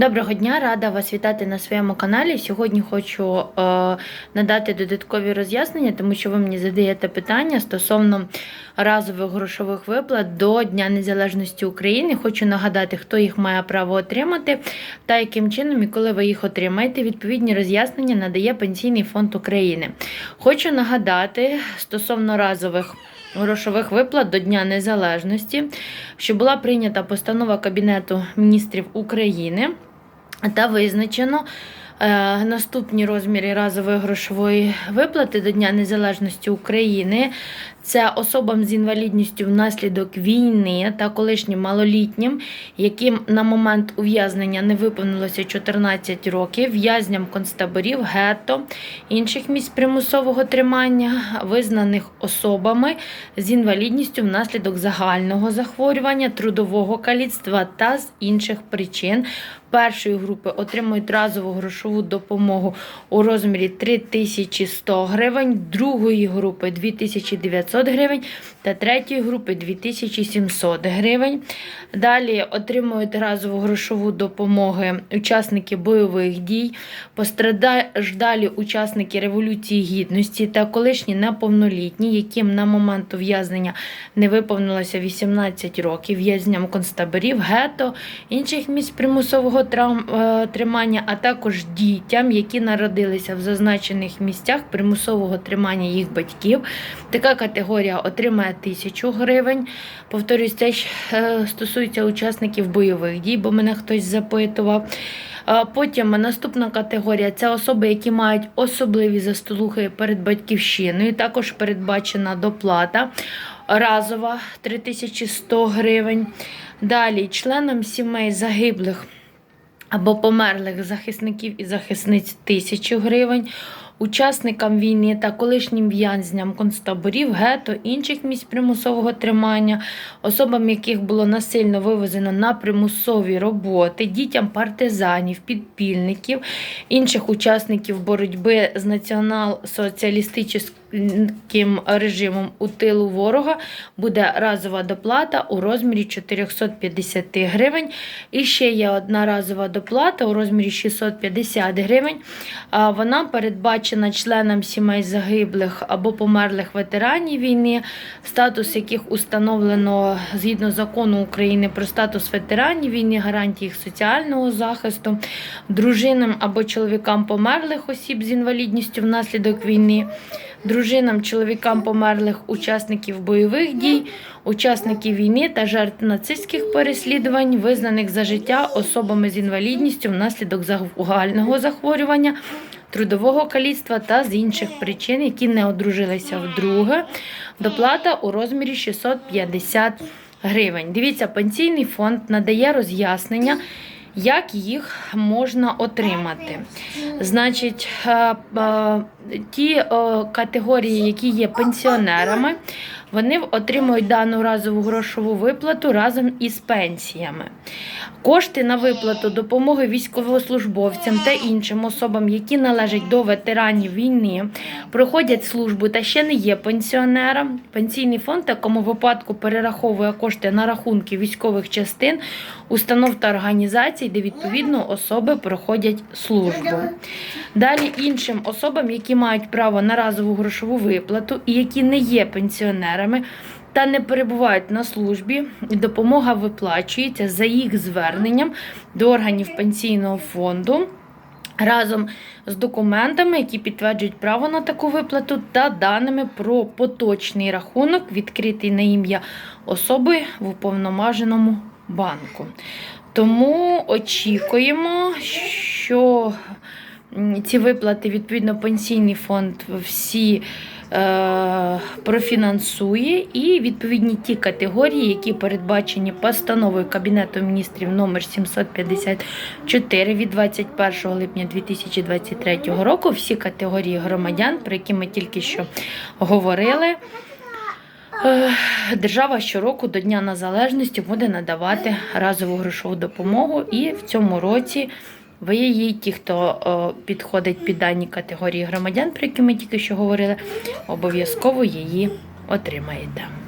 Доброго дня, рада вас вітати на своєму каналі. Сьогодні хочу е, надати додаткові роз'яснення, тому що ви мені задаєте питання стосовно разових грошових виплат до Дня Незалежності України. Хочу нагадати, хто їх має право отримати та яким чином і коли ви їх отримаєте. Відповідні роз'яснення надає Пенсійний фонд України. Хочу нагадати стосовно разових. Грошових виплат до Дня Незалежності, що була прийнята постанова Кабінету міністрів України та визначено е, наступні розміри разової грошової виплати до Дня Незалежності України. Це особам з інвалідністю внаслідок війни та колишнім малолітнім, яким на момент ув'язнення не виповнилося 14 років, в'язням концтаборів, гетто, інших місць примусового тримання, визнаних особами з інвалідністю внаслідок загального захворювання, трудового каліцтва та з інших причин. Першої групи отримують разову грошову допомогу у розмірі 3100 гривень, другої групи 2900 гривень та третьої групи 2700 гривень. Далі отримують разову грошову допомогу учасники бойових дій, постраждалі учасники Революції Гідності та колишні неповнолітні, яким на момент ув'язнення не виповнилося 18 років, в'язням концтаборів, гетто, інших місць примусового трам- е, тримання, а також дітям, які народилися в зазначених місцях примусового тримання їх батьків. Така категорія отримає 1000 гривень. Повторюсь, це е, стосується учасників бойових дій, бо мене хтось запитував. Потім наступна категорія це особи, які мають особливі заслуги перед батьківщиною. Також передбачена доплата разова 3100 гривень. Далі членам сімей загиблих або померлих захисників і захисниць 1000 гривень. Учасникам війни та колишнім в'язням концтаборів, гетто, інших місць примусового тримання, особам, яких було насильно вивезено на примусові роботи, дітям партизанів, підпільників, інших учасників боротьби з націонал-соціалістичним режимом у тилу ворога буде разова доплата у розмірі 450 гривень. І ще є одна разова доплата у розмірі 650 гривень. Вона передбачена членам сімей загиблих або померлих ветеранів війни, статус яких установлено згідно закону України про статус ветеранів війни, гарантії їх соціального захисту, дружинам або чоловікам померлих осіб з інвалідністю внаслідок війни, дружинам, чоловікам померлих учасників бойових дій, учасників війни та жертв нацистських переслідувань, визнаних за життя особами з інвалідністю внаслідок загального захворювання. Трудового каліцтва та з інших причин, які не одружилися вдруге. Доплата у розмірі 650 гривень. Дивіться, пенсійний фонд надає роз'яснення, як їх можна отримати. Значить, е, е, ті е, категорії, які є пенсіонерами, вони отримують дану разову грошову виплату разом із пенсіями. Кошти на виплату допомоги військовослужбовцям та іншим особам, які належать до ветеранів війни, проходять службу та ще не є пенсіонером. Пенсійний фонд в такому випадку перераховує кошти на рахунки військових частин, установ та організацій, де відповідно особи проходять службу. Далі іншим особам, які мають право на разову грошову виплату і які не є пенсіонерами. Та не перебувають на службі, допомога виплачується за їх зверненням до органів пенсійного фонду разом з документами, які підтверджують право на таку виплату, та даними про поточний рахунок, відкритий на ім'я особи в уповноваженому банку. Тому очікуємо, що ці виплати, відповідно, пенсійний фонд всі е, профінансує і відповідні ті категорії, які передбачені постановою Кабінету міністрів номер 754 від 21 липня 2023 року. Всі категорії громадян, про які ми тільки що говорили. Держава щороку до Дня Незалежності буде надавати разову грошову допомогу, і в цьому році ви її, ті, хто підходить під дані категорії громадян, про які ми тільки що говорили, обов'язково її отримаєте.